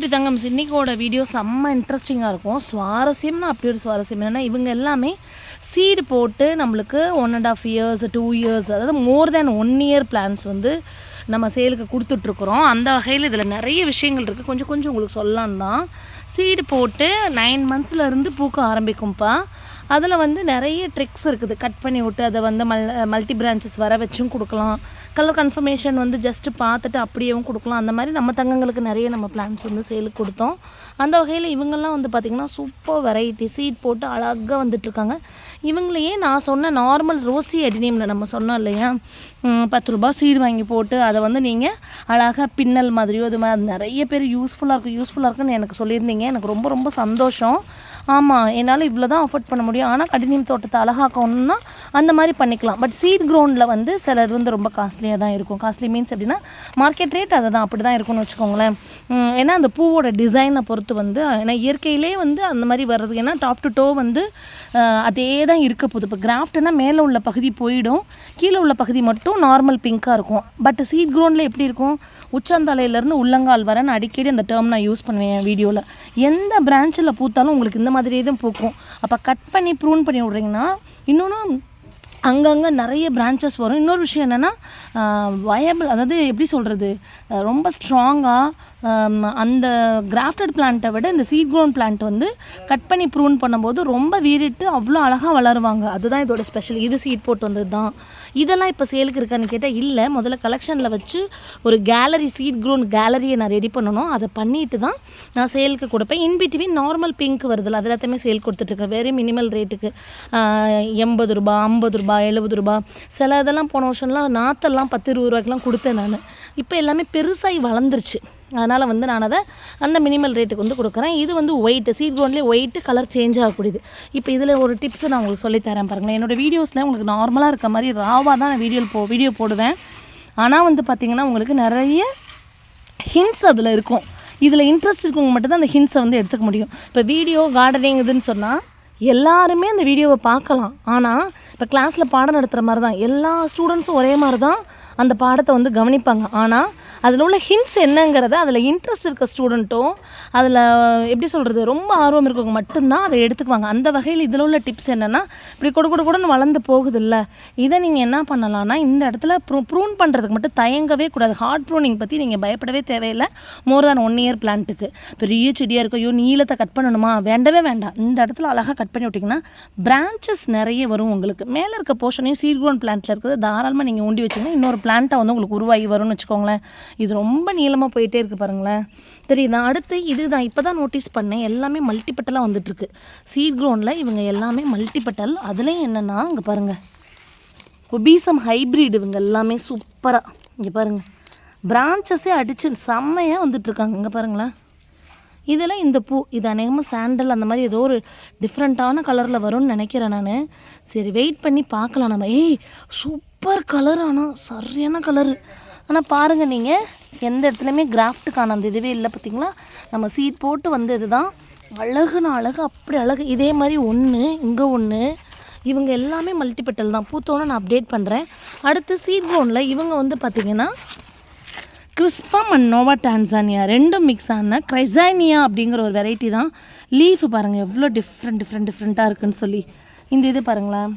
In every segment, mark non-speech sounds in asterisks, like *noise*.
குட்டி தங்கம் இன்னைக்கோட வீடியோ செம்ம இன்ட்ரெஸ்டிங்காக இருக்கும். சுவாரஸ்யம்னா அப்படி ஒரு சுவாரஸ்யம் என்னென்னா இவங்க எல்லாமே சீடு போட்டு நம்மளுக்கு one and half years two years அதாவது more than one year plans வந்து நம்ம சேலுக்கு கொடுத்துட்ருக்குறோம். அந்த வகையில் இதில் நிறைய விஷயங்கள் இருக்குது கொஞ்சம் கொஞ்சம் உங்களுக்கு சொல்லலாம் தான். சீடு போட்டு நைன் மந்த்ஸ்லேருந்து பூக்க ஆரம்பிக்கும்ப்பா அதில் வந்து நிறைய ட்ரிக்ஸ் இருக்குது. கட் பண்ணி விட்டு அதை வந்து மல் மல்டி பிரான்ச்சஸ் வர வச்சும் கொடுக்கலாம். கலர் கன்ஃபர்மேஷன் வந்து ஜஸ்ட்டு பார்த்துட்டு அப்படியேவும் கொடுக்கலாம். அந்த மாதிரி நம்ம தங்கங்களுக்கு நிறைய நம்ம பிளான்ஸ் வந்து சேலுக்கு கொடுத்தோம். அந்த வகையில் இவங்கெல்லாம் வந்து பார்த்திங்கன்னா சூப்பர் வெரைட்டி சீட் போட்டு அழகாக வந்துட்டுருக்காங்க. இவங்களையே நான் சொன்ன நார்மல் ரோசி அடினியமில் நம்ம சொன்னோம் இல்லையா? பத்து ரூபாய் சீடு வாங்கி போட்டு அதை வந்து நீங்கள் அழகாக பின்னல் மாதிரியோ இது மாதிரி நிறைய பேர் யூஸ்ஃபுல்லாக இருக்கும் யூஸ்ஃபுல்லாக இருக்குன்னு எனக்கு சொல்லியிருந்தீங்க. எனக்கு ரொம்ப ரொம்ப சந்தோஷம். ஆமாம் என்னால் இவ்வளோ தான் அஃபோர்ட் பண்ண முடியும். ஆனால் கடினியம் தோட்டத்தை அழகாக்கணும்னா அந்த மாதிரி பண்ணிக்கலாம். பட் சீட் க்ரௌண்டில் வந்து சிலது வந்து ரொம்ப காஸ்ட்லியாக தான் இருக்கும். காஸ்ட்லி மீன்ஸ் எப்படின்னா மார்க்கெட் ரேட் அதை தான் அப்படி தான் இருக்கும்னு வச்சுக்கோங்களேன். ஏன்னா அந்த பூவோட டிசைனை பொறுத்து வந்து ஏன்னா இயற்கையிலே வந்து அந்த மாதிரி வர்றது ஏன்னா டாப் டு டோ வந்து அதே தான் இருக்க போகுது. இப்போ கிராஃப்ட்னா மேலே உள்ள பகுதி போயிடும். கீழே உள்ள பகுதி மட்டும் நார்மல் பிங்க்காக இருக்கும். பட் சீட் க்ரௌண்டில் எப்படி இருக்கும்? உச்சந்தலையிலேருந்து உள்ளங்கால் வர நான் அடிக்கடி அந்த டேர்ம் நான் யூஸ் பண்ணுவேன் என் வீடியோவில் எந்த பிரான்ச்சில் பூத்தாலும் உங்களுக்கு இந்த மாதிரியே தான் பூக்கும். அப்போ கட் பண்ணி ப்ரூன் பண்ணி விட்றீங்கன்னா இன்னொன்று அங்கங்கே நிறைய பிரான்ச்சஸ் வரும். இன்னொரு விஷயம் என்னென்னா வயபிள் அதாவது எப்படி சொல்கிறது ரொம்ப ஸ்ட்ராங்காக அந்த கிராஃப்டட் பிளான்ட்டை விட இந்த சீட் க்ரோன் பிளான்ட் வந்து கட் பண்ணி ப்ரூன் பண்ணும்போது ரொம்ப வீறிட்டு அவ்வளோ அழகாக வளருவாங்க. அதுதான் இதோட ஸ்பெஷல் இது சீட் போட்டு வந்தது தான் இதெல்லாம் இப்போ சேலுக்கு இருக்கான்னு கேட்டால் இல்லை. முதல்ல கலெக்ஷனில் வச்சு ஒரு கேலரி சீட் க்ரோன் கேலரியை நான் ரெடி பண்ணணும். அதை பண்ணிட்டு தான் நான் சேலுக்கு கொடுப்பேன். இன்பிட்வீன் நார்மல் பிங்க் வருதுல்ல அது எல்லாத்தையுமே சேல் கொடுத்துட்ருக்கேன் வெரி மினிமல் ரேட்டுக்கு எண்பது ரூபா ஐம்பது ரூபா எழுபது ரூபா சில இதெல்லாம் போன வருஷம்லாம் நாற்றெல்லாம் பத்து இருபது ரூபாய்க்குலாம் கொடுத்தேன் நான். இப்போ எல்லாமே பெருசாகி வளர்ந்துருச்சு. அதனால் வந்து நான் அதை அந்த மினிமல் ரேட்டுக்கு வந்து கொடுக்குறேன். இது வந்து ஒயிட்டு சீட் க்ரௌண்ட்லேயே ஒயிட்டு கலர் சேஞ்ச் ஆகக்கூடியது. இப்போ இதில் ஒரு டிப்ஸ் நான் உங்களுக்கு சொல்லித்தரேன் பாருங்களேன். என்னோடய வீடியோஸில் உங்களுக்கு நார்மலாக இருக்க மாதிரி ராவாக தான் நான் வீடியோ போ வீடியோ போடுவேன். ஆனால் வந்து பார்த்திங்கன்னா உங்களுக்கு நிறைய ஹிண்ட்ஸ் அதில் இருக்கும். இதில் இன்ட்ரெஸ்ட் இருக்கவங்க மட்டும்தான் அந்த ஹிண்ட்ஸை வந்து எடுத்துக்க முடியும். இப்போ வீடியோ கார்டனிங் இதுன்னு சொன்னால் எல்லாருமே அந்த வீடியோவை பார்க்கலாம். ஆனால் இப்போ கிளாஸில் பாடம் நடத்துகிற மாதிரி தான் எல்லா ஸ்டூடெண்ட்ஸும் ஒரே மாதிரி தான் அந்த பாடத்தை வந்து கவனிப்பாங்க. ஆனால் அதில் உள்ள ஹிண்ட்ஸ் என்னங்கிறத அதில் இன்ட்ரெஸ்ட் இருக்க ஸ்டூடெண்ட்டும் அதில் எப்படி சொல்கிறது ரொம்ப ஆர்வம் இருக்கவங்க மட்டும்தான் அதை எடுத்துக்குவாங்க. அந்த வகையில் இதில் உள்ள டிப்ஸ் என்னென்னா இப்படி கொடு கொடு கூடன்னு வளர்ந்து போகுதில்ல. இதை நீங்கள் என்ன பண்ணலாம்னா இந்த இடத்துல ப்ரூ ப்ரூன் பண்ணுறதுக்கு மட்டும் தயங்கவே கூடாது. ஹார்ட் ப்ரூனிங் பற்றி நீங்கள் பயப்படவே தேவையில்லை. மோர் தேன் ஒன் இயர் பிளான்ட்டுக்கு பெரிய செடியாக இருக்கும் ஐயோ நீளத்தை கட் பண்ணணுமா? வேண்டவே வேண்டாம். இந்த இடத்துல அழகாக கட் பண்ணி விட்டிங்கன்னா பிரான்ச்சஸ் நிறைய வரும் உங்களுக்கு. மேலே இருக்க போர்ஷனையும் சீர்கோன் பிளான்ட்டில் இருக்கிறது தாராளமாக நீங்கள் ஊண்டி வச்சிங்கன்னா இன்னொரு பிளான்ட்டை வந்து உங்களுக்கு உருவாகி வரும்னு வச்சுக்கோங்களேன். இது ரொம்ப நீளமாக போயிட்டே இருக்குது பாருங்களேன். தெரியுதா? அடுத்து இது தான் இப்போ தான் நோட்டீஸ் பண்ணேன். எல்லாமே மல்டிபட்டலாக வந்துட்டுருக்கு. சீட் க்ரௌண்டில் இவங்க எல்லாமே மல்டிபட்டல் அதுலேயும் என்னென்னா இங்கே பாருங்கள் ஒபீசம் ஹைப்ரிட் இவங்க எல்லாமே சூப்பராக இங்கே பாருங்கள் பிரான்ச்சஸே அடிச்சு செம்மையாக வந்துட்டுருக்காங்க. இங்கே பாருங்களேன் இதெல்லாம் இந்த பூ. இது அநேகமாக சாண்டல் அந்த மாதிரி ஏதோ ஒரு டிஃப்ரெண்ட்டான கலரில் வரும்னு நினைக்கிறேன் நான். சரி வெயிட் பண்ணி பார்க்கலாம் நம்ம. ஏய் சூப் சூப்பர் கலர் ஆனால் சரியான கலரு ஆனால் பாருங்கள் நீங்கள் எந்த இடத்துலையுமே கிராஃப்ட்டுக்கான அந்த இதுவே இல்லை பார்த்தீங்களா நம்ம சீட் போட்டு வந்தது தான் அழகுனா அழகு அப்படி அழகு. இதே மாதிரி ஒன்று இங்கே ஒன்று இவங்க எல்லாமே மல்டிபெட்டல் தான். பூத்தோன்னு நான் அப்டேட் பண்ணுறேன் அடுத்து சீட் க்ரௌண்டில் இவங்க வந்து பார்த்திங்கன்னா கிறிஸ்பம் அண்ட் நோவா டான்சானியா ரெண்டும் மிக்ஸ் ஆன க்ரைசானியா அப்படிங்கிற ஒரு வெரைட்டி தான். லீஃப் பாருங்கள் எவ்வளோ டிஃப்ரெண்ட் டிஃப்ரெண்ட் டிஃப்ரெண்ட்டாக இருக்குன்னு சொல்லி. இந்த இது பாருங்களேன்.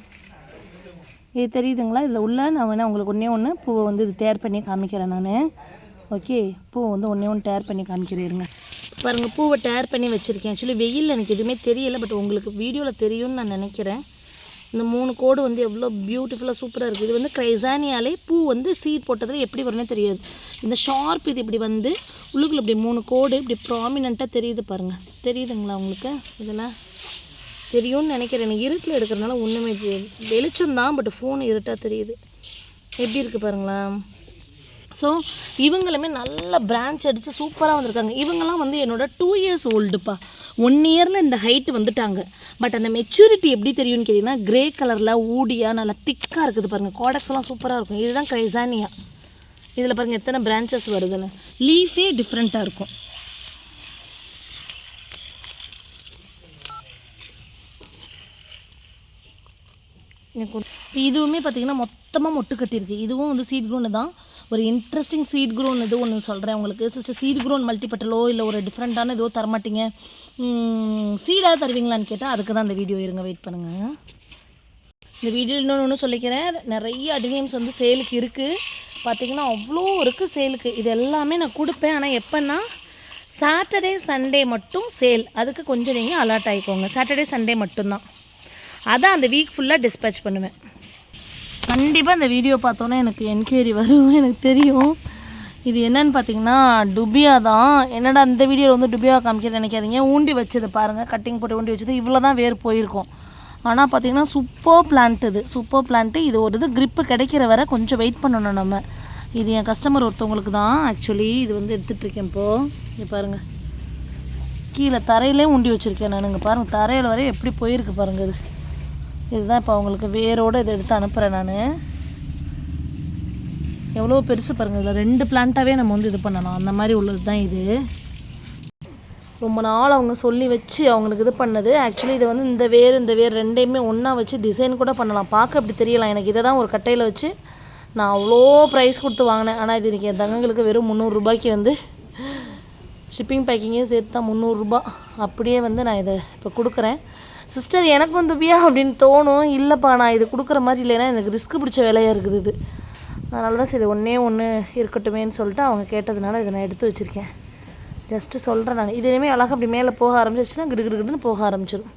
இது தெரியுதுங்களா? இதில் உள்ள நான் வேணால் உங்களுக்கு ஒன்றே ஒன்று பூவை வந்து இது டேர் பண்ணி காமிக்கிறேன் நான். ஓகே? பூவை வந்து ஒன்றே ஒன்று டேர் பண்ணி காமிக்கிறேருங்க பாருங்கள் பூவை டேர் பண்ணி வச்சுருக்கேன். ஆக்சுவலி வெயில் எனக்கு எதுவுமே தெரியலை பட் உங்களுக்கு வீடியோவில் தெரியும்னு நான் நினைக்கிறேன். இந்த மூணு கோடு வந்து எவ்வளோ பியூட்டிஃபுல்லாக சூப்பராக இருக்குது இது வந்து கிரைசானியாலே பூ வந்து சீட் போட்டதில் எப்படி வரும்னே தெரியாது. இந்த ஷார்ப் இது இப்படி வந்து உள்ளுக்குள்ள இப்படி மூணு கோடு இப்படி ப்ராமினெண்ட்டாக தெரியுது பாருங்கள் தெரியுதுங்களா உங்களுக்கு? இதெல்லாம்? தெரியும்னு நினைக்கிறேன். எனக்கு இருட்டில் எடுக்கிறனால ஒன்றுமே தெரியாது வெளிச்சம் தான் பட் ஃபோன் இருட்டாக தெரியுது. எப்படி இருக்குது பாருங்களேன். ஸோ இவங்களுமே நல்ல பிரான்ச் அடித்து சூப்பராக வந்திருக்காங்க. இவங்கெல்லாம் வந்து என்னோட டூ இயர்ஸ் ஓல்டுப்பா ஒன் இயரில் இந்த ஹைட் வந்துட்டாங்க. பட் அந்த மெச்சூரிட்டி எப்படி தெரியும்னு கேட்டிங்கன்னா கிரே கலரில் ஊடியாக நல்லா திக்காக இருக்குது பாருங்கள் காடக்ஸ்லாம் சூப்பராக இருக்கும். இதுதான் கைசானியா இதில் பாருங்கள் எத்தனை பிரான்ச்சஸ் வருதுன்னு. லீஃபே டிஃப்ரெண்ட்டாக இருக்கும். இப்போ இதுவுமே பார்த்தீங்கன்னா மொத்தமாக மொட்டு கட்டியிருக்கு. இதுவும் வந்து சீட் குண்டு தான். ஒரு இன்ட்ரெஸ்டிங் சீட் க்ரோன் இது ஒன்று சொல்கிறேன் உங்களுக்கு. சிஸ்டர் சீட் க்ரோன் மல்டிபட்டலோ இல்லை ஒரு டிஃப்ரெண்ட்டான ஏதோ தரமாட்டீங்க. சீடாக தருவீங்களான்னு கேட்டால் அதுக்கு தான் அந்த வீடியோ இருங்க வெயிட் பண்ணுங்கள் இந்த வீடியோ இன்னொன்று ஒன்று சொல்லிக்கிறேன். நிறைய அடினியம்ஸ் வந்து சேலுக்கு இருக்குது பார்த்தீங்கன்னா அவ்வளோ இருக்குது சேலுக்கு. இது எல்லாமே நான் கொடுப்பேன். ஆனால் எப்போன்னா சாட்டர்டே சண்டே மட்டும் சேல். அதுக்கு கொஞ்சம் நீங்கள் அலர்ட் ஆகிக்கோங்க சாட்டர்டே சண்டே மட்டும்தான். அதான் அந்த வீக் ஃபுல்லாக டிஸ்பேச் பண்ணுவேன். கண்டிப்பாக இந்த வீடியோ பார்த்தோன்னே எனக்கு என்கொயரி வரும். *laughs* எனக்கு தெரியும். இது என்னன்னு பார்த்தீங்கன்னா டுபியா தான் என்னடா அந்த வீடியோவில் வந்து டுபியா காமிக்கிறது நினைக்காதீங்க. ஊண்டி வச்சது பாருங்கள் கட்டிங் போட்டு ஊண்டி வச்சது. இவ்வளோ தான் வேர் போயிருக்கும். ஆனால் பார்த்தீங்கன்னா சூப்பர் பிளான்ட் இது. சூப்பர் பிளான்ட்டு இது ஒரு இது க்ரிப்பு கிடைக்கிற வரை கொஞ்சம் வெயிட் பண்ணணும் நம்ம. இது என் கஸ்டமர் ஒருத்தவங்களுக்கு தான். ஆக்சுவலி இது வந்து எடுத்துகிட்ருக்கேன் இப்போது இங்கே பாருங்கள் கீழே தரையிலே உண்டி வச்சுருக்கேன் நானுங்க பாருங்கள் தரையில் வரை எப்படி போயிருக்கு பாருங்கள் இது. இதுதான் இப்போ அவங்களுக்கு வேரோடு இதை எடுத்து அனுப்புகிறேன் நான். எவ்வளோ பெருசு பாருங்கள் இதில் ரெண்டு பிளான்ட்டாகவே நம்ம வந்து இது பண்ணலாம் அந்த மாதிரி உள்ளது தான் இது. ரொம்ப நாள் அவங்க சொல்லி வச்சு அவங்களுக்கு இது பண்ணது. ஆக்சுவலி இது வந்து இந்த வேர் இந்த வேர் ரெண்டையுமே ஒன்றா வச்சு டிசைன் கூட பண்ணலாம். பார்க்க அப்படி தெரியலாம். எனக்கு இதை தான் ஒரு கட்டையில் வச்சு நான் அவ்வளோ ப்ரைஸ் கொடுத்து வாங்கினேன். ஆனால் இது இன்றைக்கி என் தங்கங்களுக்கு வெறும் முந்நூறுரூபாய்க்கு வந்து ஷிப்பிங் பேக்கிங்கே சேர்த்து தான் முந்நூறுரூபா அப்படியே வந்து நான் இதை இப்போ கொடுக்குறேன். சிஸ்டர் எனக்கு வந்து பியா அப்படின்னு தோணும். இல்லைப்பா நான் இது கொடுக்குற மாதிரி இல்லைன்னா எனக்கு ரிஸ்க் பிடிச்ச வேலையாக இருக்குது இது. அதனால தான் சரி ஒன்றே ஒன்று இருக்கட்டுமேன்னு சொல்லிட்டு அவங்க கேட்டதுனால இதை நான் எடுத்து வச்சுருக்கேன். ஜஸ்ட்டு சொல்கிறேன் நான். இது இனிமேல் அழகாக அப்படி மேலே போக ஆரம்பிச்சிருச்சுன்னா கிடு கிடு போக ஆரம்பிச்சிடும்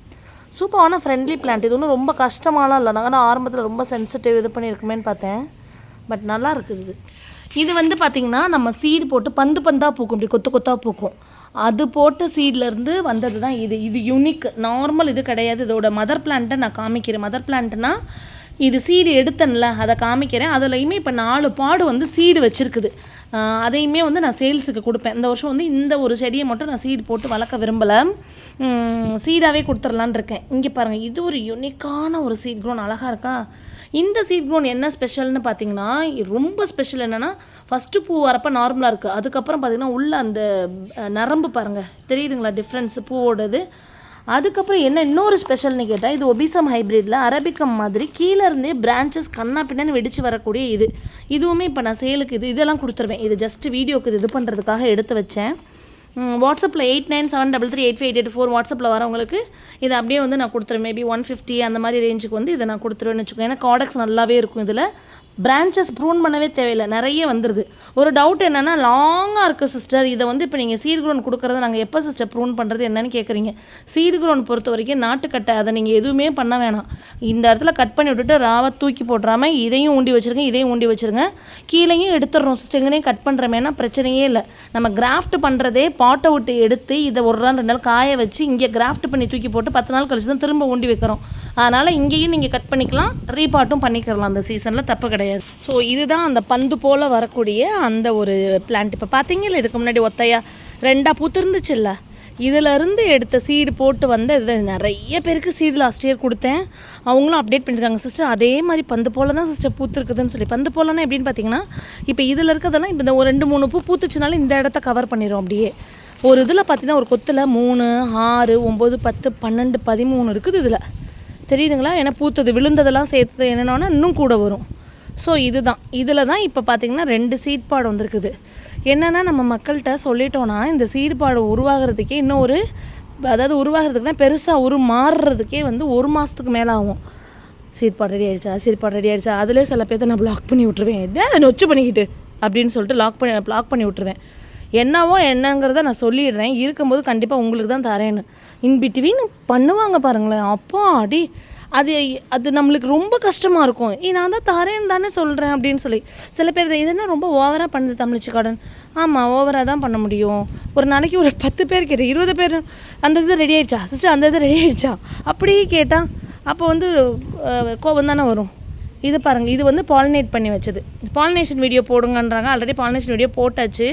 சூப்பரான ஃப்ரெண்ட்லி பிளான்ட் இது ஒன்றும் ரொம்ப கஷ்டமாலாம் இல்லை. நாங்கள் ஆரம்பத்தில் ரொம்ப சென்சிட்டிவ் இது பண்ணியிருக்குமேன்னு பார்த்தேன். பட் நல்லா இருக்குது இது. இது வந்து பார்த்திங்கன்னா நம்ம சீடு போட்டு பந்து பந்தாக பூக்கும் இப்படி கொத்து கொத்தாக பூக்கும். அது போட்ட சீட்லேருந்து வந்தது தான் இது. இது யூனிக் நார்மல் இது கிடையாது. இதோட மதர் பிளான்ட்டை நான் காமிக்கிறேன். மதர் பிளான்ட்னா இது சீடு எடுத்தேன்ல அதை காமிக்கிறேன். அதுலேயுமே இப்போ நாலு பாடு வந்து சீடு வச்சுருக்குது. அதையுமே வந்து நான் சேல்ஸுக்கு கொடுப்பேன். இந்த வருஷம் வந்து இந்த ஒரு செடியை மட்டும் நான் சீடு போட்டு வளர்க்க விரும்பலை. சீடாகவே கொடுத்துடலான்னு இருக்கேன். இங்கே பாருங்கள் இது ஒரு யூனிக்கான ஒரு சீட் க்ரோன் அழகாக இருக்கா? இந்த சீட் க்ரோன் என்ன ஸ்பெஷல்னு பார்த்தீங்கன்னா ரொம்ப ஸ்பெஷல் என்னென்னா ஃபஸ்ட்டு பூ வரப்போ நார்மலாக இருக்குது அதுக்கப்புறம் பார்த்தீங்கன்னா உள்ளே அந்த நரம்பு பாருங்கள் தெரியுதுங்களா டிஃப்ரென்ஸ் பூவோடது. அதுக்கப்புறம் என்ன இன்னொரு ஸ்பெஷல்னு கேட்டால் இது ஒபிசம் ஹைப்ரிட்டில் அரபிக்கம் மாதிரி கீழே இருந்தே பிரான்ச்சஸ் கண்ணா பின்னான்னு வெடிச்சு வரக்கூடிய இது. இதுவுமே இப்போ நான் சேலுக்கு இது இதெல்லாம் கொடுத்துருவேன். இது ஜஸ்ட் வீடியோக்கு இது இது பண்ணுறதுக்காக எடுத்து வச்சேன். வாட்ஸ்அப்பில் eight nine seven double three eight five eight four வாட்ஸ்அப்பில் வரவங்களுக்கு இது அப்படியே வந்து நான் கொடுத்துருவேன் மேபி ஒன் ஃபிஃப்டி அந்த மாதிரி ரேஞ்சுக்கு வந்து இதை நான் கொடுத்துருவேன்னு வச்சுக்கோங்க. ஏன்னா காடக்ஸ் நல்லாவே இருக்கும் இதில். பிரான்ச்சஸ் ப்ரூன் பண்ணவே தேவையில்லை. நிறைய வந்துடுது ஒரு டவுட் என்னென்னா லாங்காக இருக்குது சிஸ்டர் இதை வந்து இப்போ நீங்கள் சீட் க்ரோன் கொடுக்குறத நாங்கள் எப்போ சிஸ்டர் ப்ரூன் பண்ணுறது என்னன்னு கேட்குறீங்க சீட் க்ரோன் பொறுத்த வரைக்கும் நாட்டுக்கட்டை அதை நீங்கள் எதுவுமே பண்ண வேணாம். இந்த இடத்துல கட் பண்ணி விட்டுட்டு ராவை தூக்கி போட்டுறாம இதையும் ஊண்டி வச்சுருங்க இதையும் ஊண்டி வச்சுருங்க. கீழேயும் எடுத்துடுறோம் சிஸ்டர் கட் பண்ணுறமேனா பிரச்சனையே இல்லை. நம்ம கிராஃப்ட் பண்ணுறதே பாட்டை விட்டு எடுத்து இதை ஒரு நாள் ரெண்டு நாள் காய வச்சு இங்கே கிராஃப்ட் பண்ணி தூக்கி போட்டு பத்து நாள் கழிச்சு தான் திரும்ப ஊண்டி வைக்கிறோம். அதனால் இங்கேயும் நீங்கள் கட் பண்ணிக்கலாம் ரீபாட்டும் பண்ணிக்கிறலாம் அந்த சீசனில் தப்பு கிடையாது. ஸோ இதுதான் அந்த பந்து போல் வரக்கூடிய அந்த ஒரு பிளான்ட் இப்போ பார்த்தீங்கல்ல இதுக்கு முன்னாடி ஒத்தையா ரெண்டாக பூத்திருந்துச்சுல்ல இதிலருந்து எடுத்த சீடு போட்டு வந்த இது நிறைய பேருக்கு சீடு லாஸ்ட் இயர் கொடுத்தேன். அவங்களும் அப்டேட் பண்ணியிருக்காங்க சிஸ்டர் அதே மாதிரி பந்து போல் தான் சிஸ்டர் பூத்துருக்குதுன்னு சொல்லி. பந்து போலன்னா எப்படின்னு பார்த்தீங்கன்னா இப்போ இதில் இருக்கிறதெல்லாம் இப்போ இந்த ஒரு ரெண்டு மூணு பூ பூத்துச்சுனாலும் இந்த இடத்த கவர் பண்ணிடும் அப்படியே. ஒரு இதில் பார்த்தீங்கன்னா ஒரு கொத்தில் மூணு ஆறு ஒம்பது பத்து பன்னெண்டு பதிமூணு இருக்குது இதில். தெரியுதுங்களா? ஏன்னா பூத்தது விழுந்ததெல்லாம் சேர்த்து என்னென்னா இன்னும் கூட வரும். ஸோ இதுதான். இதில் தான் இப்போ பார்த்தீங்கன்னா ரெண்டு சீட்பாடு வந்திருக்குது. என்னென்னா நம்ம மக்கள்கிட்ட சொல்லிட்டோன்னா இந்த சீட்பாடு உருவாகிறதுக்கே இன்னும் ஒரு அதாவது உருவாகிறதுக்குனா பெருசாக உரு மாறுறதுக்கே வந்து ஒரு மாதத்துக்கு மேலே ஆகும். சீட்பாடு ரெடி ஆகிடுச்சா சீட்பாடு ரெடி ஆகிடுச்சா அதிலே சில பேர்த்த நான் பிளாக் பண்ணி விட்ருவேன் என்ன? அதை நொச்சு பண்ணிக்கிட்டு அப்படின்னு சொல்லிட்டு லாக் பண்ணி பிளாக் பண்ணி விட்ருவேன் என்னவோ என்னங்கிறத நான் சொல்லிடுறேன். இருக்கும்போது கண்டிப்பாக உங்களுக்கு தான் தரேன்னு. இன் பண்ணுவாங்க பாருங்களேன். அப்பா அடி. அது அது நம்மளுக்கு ரொம்ப கஷ்டமாக இருக்கும். ஏ நான் தான் தரேன்னு தானே சொல்கிறேன் அப்படின்னு சொல்லி. சில பேர் இது என்ன ரொம்ப ஓவராக பண்ணுது தமிழ்ச்சி கார்டன். ஆமாம் ஓவராக தான் பண்ண முடியும். ஒரு நாளைக்கு ஒரு பத்து பேர் கேட்டு இருபது பேர் அந்த இது ரெடி ஆயிடுச்சா? சிஸ்டர் அந்த இது ரெடி ஆயிடுச்சா? அப்படியே கேட்டால் அப்போ வந்து கோபம் தானே வரும். இது பாருங்கள் இது வந்து பாலினேட் பண்ணி வச்சது. பாலினேஷன் வீடியோ போடுங்கன்றாங்க. ஆல்ரெடி பாலினேஷன் வீடியோ போட்டாச்சு.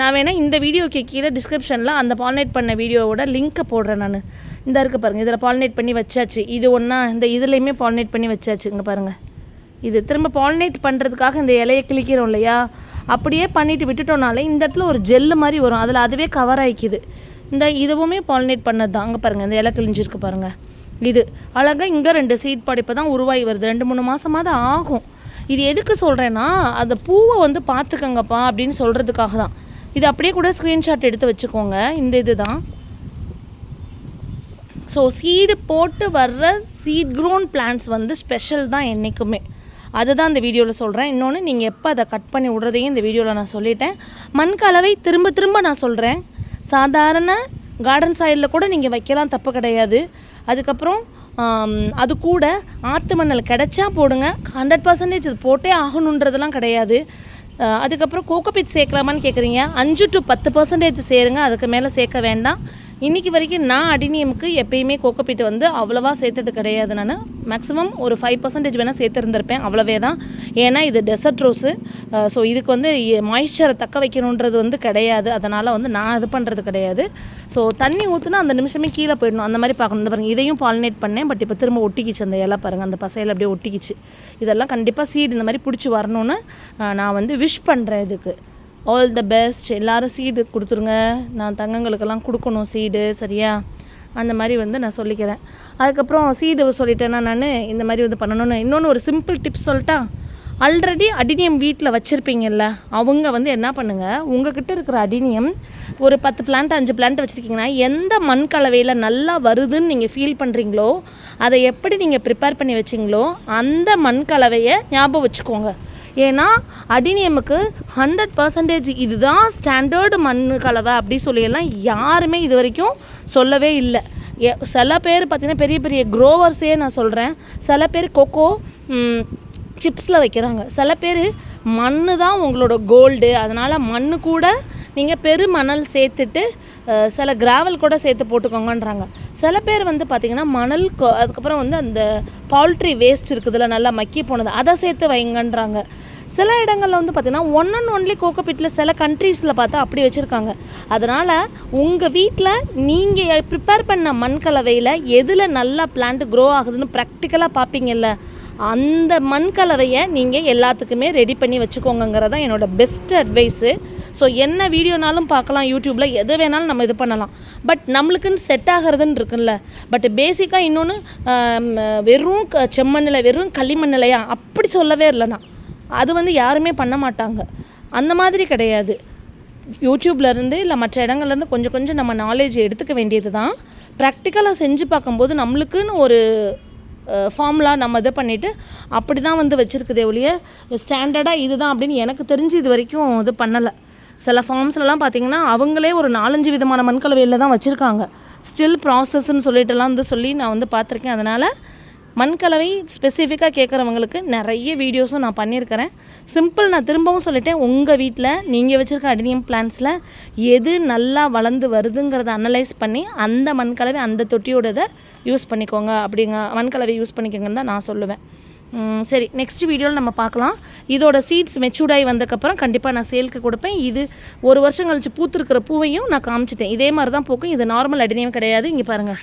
நான் வேணால் இந்த வீடியோக்கு கீழே டிஸ்கிரிப்ஷனில் அந்த பாலினேட் பண்ண வீடியோவோட லிங்க்கை போடுறேன் நான். இந்த இருக்குது பாருங்கள் இதில் பாலினேட் பண்ணி வச்சாச்சு. இது ஒன்றா இந்த இதுலேயுமே பாலினேட் பண்ணி வச்சாச்சு இங்கே பாருங்கள் இது திரும்ப பாலினேட் பண்ணுறதுக்காக இந்த இலையை கிளிக்கிறோம் இல்லையா? அப்படியே பண்ணிட்டு விட்டுட்டோம்னாலே இந்த இடத்துல ஒரு ஜெல்லு மாதிரி வரும். அதில் அதுவே கவர் ஆகிக்குது இந்த இதுவுமே பாலினேட் பண்ணது தான் அங்கே பாருங்கள் இந்த இலை கிழிஞ்சிருக்கு பாருங்கள் இது அழகாக இங்கே ரெண்டு சீட் படிப்பு தான் உருவாகி வருது. ரெண்டு மூணு மாதமாக தான் ஆகும். இது எதுக்கு சொல்கிறேன்னா அந்த பூவை வந்து பார்த்துக்கங்கப்பா அப்படின்னு சொல்கிறதுக்காக தான் இது அப்படியே கூட ஸ்க்ரீன்ஷாட் எடுத்து வச்சுக்கோங்க. இந்த இது தான் ஸோ சீடு போட்டு வர்ற சீட் க்ரோன் பிளான்ஸ் வந்து ஸ்பெஷல் தான் என்றைக்குமே அதுதான் இந்த வீடியோவில் சொல்கிறேன் இன்னொன்று நீங்கள் எப்போ அதை கட் பண்ணி விடுறதையும் இந்த வீடியோவில் நான் சொல்லிட்டேன். மண் கலவை திரும்ப திரும்ப நான் சொல்கிறேன் சாதாரண கார்டன் சாயிலில் கூட நீங்கள் வைக்கலாம் தப்பு கிடையாது. அதுக்கப்புறம் அது கூட ஆற்று மணல் கிடைச்சா போடுங்க. ஹண்ட்ரட் பர்சன்டேஜ் இது போட்டே ஆகணுன்றதெல்லாம் கிடையாது. அதுக்கப்புறம் கோகோபிட் சேர்க்கலாமான்னு கேட்குறீங்க அஞ்சு டு பத்து பர்சன்டேஜ் சேருங்க. அதுக்கு மேலே சேர்க்க வேண்டாம். இன்றைக்கி வரைக்கும் நான் அடினியமுக்கு எப்பயுமே கோகோபீட் வந்து அவ்வளோவா சேர்த்தது கிடையாது நான். மேக்ஸிமம் ஒரு ஃபைவ் பர்சன்டேஜ் வேணால் சேர்த்துருந்துருப்பேன் அவ்வளோவே தான் ஏன்னா இது டெசர்ட் ரோஸு ஸோ இதுக்கு வந்து மாய்ஸ்சரை தக்க வைக்கணுன்றது வந்து கிடையாது. அதனால் வந்து நான் இது பண்ணுறது கிடையாது. ஸோ தண்ணி ஊற்றுனா அந்த நிமிஷமே கீழே போயிடணும். அந்த மாதிரி பார்க்கணும். இந்த பாருங்க இதையும் பாலினேட் பண்ணேன். பட் இப்போ திரும்ப ஒட்டிக்கிச்சு அந்த இலை பாருங்கள் அந்த பசையில் அப்படியே ஒட்டிக்கிச்சு. இதெல்லாம் கண்டிப்பாக சீடு இந்த மாதிரி பிடிச்சி வரணும்னு நான் வந்து விஷ் பண்ணுறேன் இதுக்கு. ஆல் த பெஸ்ட் எல்லோரும் சீடு கொடுத்துருங்க. நான் தங்கங்களுக்கெல்லாம் கொடுக்கணும் சீடு சரியா? அந்த மாதிரி வந்து நான் சொல்லிக்கிறேன். அதுக்கப்புறம் சீடு சொல்லிட்டேன்னா நான் இந்த மாதிரி வந்து பண்ணணும்னு. இன்னொன்று ஒரு சிம்பிள் டிப்ஸ் சொல்லிட்டா ஆல்ரெடி அடினியம் வீட்டில் வச்சுருப்பீங்கல்ல அவங்க வந்து என்ன பண்ணுங்கள் உங்ககிட்ட இருக்கிற அடினியம் ஒரு பத்து பிளான்ட் அஞ்சு பிளான்ட் வச்சுருக்கீங்கன்னா எந்த மண் கலவையில் நல்லா வருதுன்னு நீங்கள் ஃபீல் பண்ணுறீங்களோ அதை எப்படி நீங்கள் ப்ரிப்பேர் பண்ணி வச்சிங்களோ அந்த மண் கலவையை ஞாபகம் வச்சுக்கோங்க. ஏன்னா அடினியமுக்கு ஹண்ட்ரட் பர்சன்டேஜ் இதுதான் ஸ்டாண்டர்டு மண் கலவை அப்படி சொல்லியெல்லாம் யாருமே இது வரைக்கும் சொல்லவே இல்லை. எ- சில பேர் பார்த்திங்கன்னா பெரிய பெரிய க்ரோவர்ஸே நான் சொல்கிறேன் சில பேர் கொக்கோ சிப்ஸில் வைக்கிறாங்க. சில பேர் மண் தான் உங்களோட கோல்டு அதனால் மண்ணு கூட நீங்கள் பெரு மணல் சேர்த்துட்டு சில கிராவல் கூட சேர்த்து போட்டுக்கோங்கன்றாங்க. சில பேர் வந்து பார்த்திங்கன்னா மணல் கோ அதுக்கப்புறம் வந்து அந்த பவுல்ட்ரி வேஸ்ட் இருக்குதுல்ல நல்லா மக்கி போனது அதை சேர்த்து வைங்கன்றாங்க. சில இடங்களில் வந்து பார்த்திங்கன்னா ஒன் அண்ட் ஒன்லி கோகோபிட்டில் சில கண்ட்ரீஸில் பார்த்தா அப்படி வச்சுருக்காங்க. அதனால் உங்கள் வீட்டில் நீங்கள் ப்ரிப்பேர் பண்ண மண் கலவையில் எதில் நல்லா பிளான்ட் க்ரோ ஆகுதுன்னு ப்ராக்டிக்கலாக பார்ப்பீங்கல்ல அந்த மண் கலவையை நீங்கள் எல்லாத்துக்குமே ரெடி பண்ணி வச்சுக்கோங்கங்கிறது தான் என்னோட பெஸ்ட் அட்வைஸு ஸோ என்ன வீடியோனாலும் பார்க்கலாம் யூடியூப்பில் எது வேணாலும் நம்ம இது பண்ணலாம். பட் நம்மளுக்குன்னு செட் ஆகிறதுன்னு இருக்குல்ல பட் பேசிக்காக இன்னொன்று வெறும் க- செம்மண்ணில் வெறும் களிமண்ணிலையா? அப்படி சொல்லவே இல்லைண்ணா அது வந்து யாருமே பண்ண மாட்டாங்க. அந்த மாதிரி கிடையாது. யூடியூப்லேருந்து இல்லை மற்ற இடங்கள்லேருந்து கொஞ்சம் கொஞ்சம் நம்ம நாலேஜ் எடுத்துக்க வேண்டியது தான் ப்ராக்டிக்கலாக செஞ்சு பார்க்கும்போது நம்மளுக்குன்னு ஒரு ஃபார்முலா நம்ம இது பண்ணிவிட்டு அப்படி தான் வந்து வச்சுருக்குதே ஒழிய ஸ்டாண்டர்டாக இதுதான் அப்படின்னு எனக்கு தெரிஞ்சு இது வரைக்கும் இது பண்ணலை. சில ஃபார்ம்ஸ்லலாம் பார்த்தீங்கன்னா அவங்களே ஒரு நாலஞ்சு விதமான மண்கலவையில் தான் வச்சுருக்காங்க. ஸ்டில் ப்ராசஸ்ன்னு சொல்லிட்டுலாம் வந்து சொல்லி நான் வந்து பார்த்துருக்கேன் அதனால் மண்கலவை ஸ்பெசிஃபிக்காக கேட்குறவங்களுக்கு நிறைய வீடியோஸும் நான் பண்ணியிருக்கிறேன் சிம்பிள் நான் திரும்பவும் சொல்லிட்டேன் உங்கள் வீட்டில் நீங்கள் வச்சுருக்க அடினியம் பிளான்ஸில் எது நல்லா வளர்ந்து வருதுங்கிறத அனலைஸ் பண்ணி அந்த மண்கலவை அந்த தொட்டியோடதை யூஸ் பண்ணிக்கோங்க அப்படிங்க மண்கலவை யூஸ் பண்ணிக்கோங்கன்னு தான் நான் சொல்லுவேன். சரி நெக்ஸ்ட் வீடியோவில் நம்ம பார்க்கலாம். இதோட சீட்ஸ் மெச்சூர்டாகி வந்ததுக்கப்புறம் கண்டிப்பாக நான் சேலுக்கு கொடுப்பேன். இது ஒரு வருஷம் கழிச்சு பூத்துருக்கிற பூவையும் நான் காமிச்சிட்டேன். இதே மாதிரி தான் பூக்கும். இது நார்மல் அடினியம் கிடையாது. இங்கே பாருங்கள்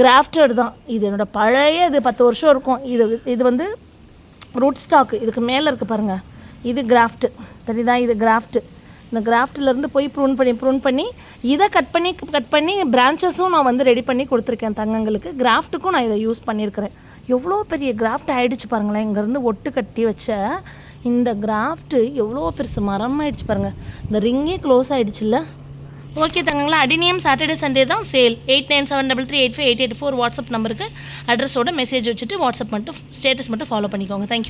கிராஃப்டட் தான். இது என்னோடய பழைய இது பத்து வருஷம் இருக்கும். இது இது வந்து ரூட் ஸ்டாக் இதுக்கு மேலே இருக்குது பாருங்கள் இது கிராஃப்ட்டு தெரியுதா? இது கிராஃப்ட்டு இந்த கிராஃப்ட்லேருந்து போய் ப்ரூன் பண்ணி ப்ரூன் பண்ணி இதை கட் பண்ணி கட் பண்ணி பிரான்ச்சஸும் நான் வந்து ரெடி பண்ணி கொடுத்துருக்கேன் தங்கங்களுக்கு. கிராஃப்ட்டுக்கும் நான் இதை யூஸ் பண்ணியிருக்கிறேன். எவ்வளோ பெரிய கிராஃப்ட் ஆகிடுச்சு பாருங்களேன். இங்கேருந்து ஒட்டு கட்டி வச்ச இந்த கிராஃப்ட்டு எவ்வளோ பெருசு மரம் ஆயிடுச்சு பாருங்கள் இந்த ரிங்கே க்ளோஸ் ஆகிடுச்சுல்ல ஓகே தங்கங்களா அடினியம் சாட்டர்டே சண்டே தான் sale eight nine seven double three eight five eight eight four WhatsApp நம்பருக்கு அட்ரஸோட மெசேஜ் வச்சுட்டு வாட்ஸ்அப் மட்டும் ஸ்டேட்டஸ் மட்டும் ஃபாலோ பண்ணிக்கோங்க. Thank you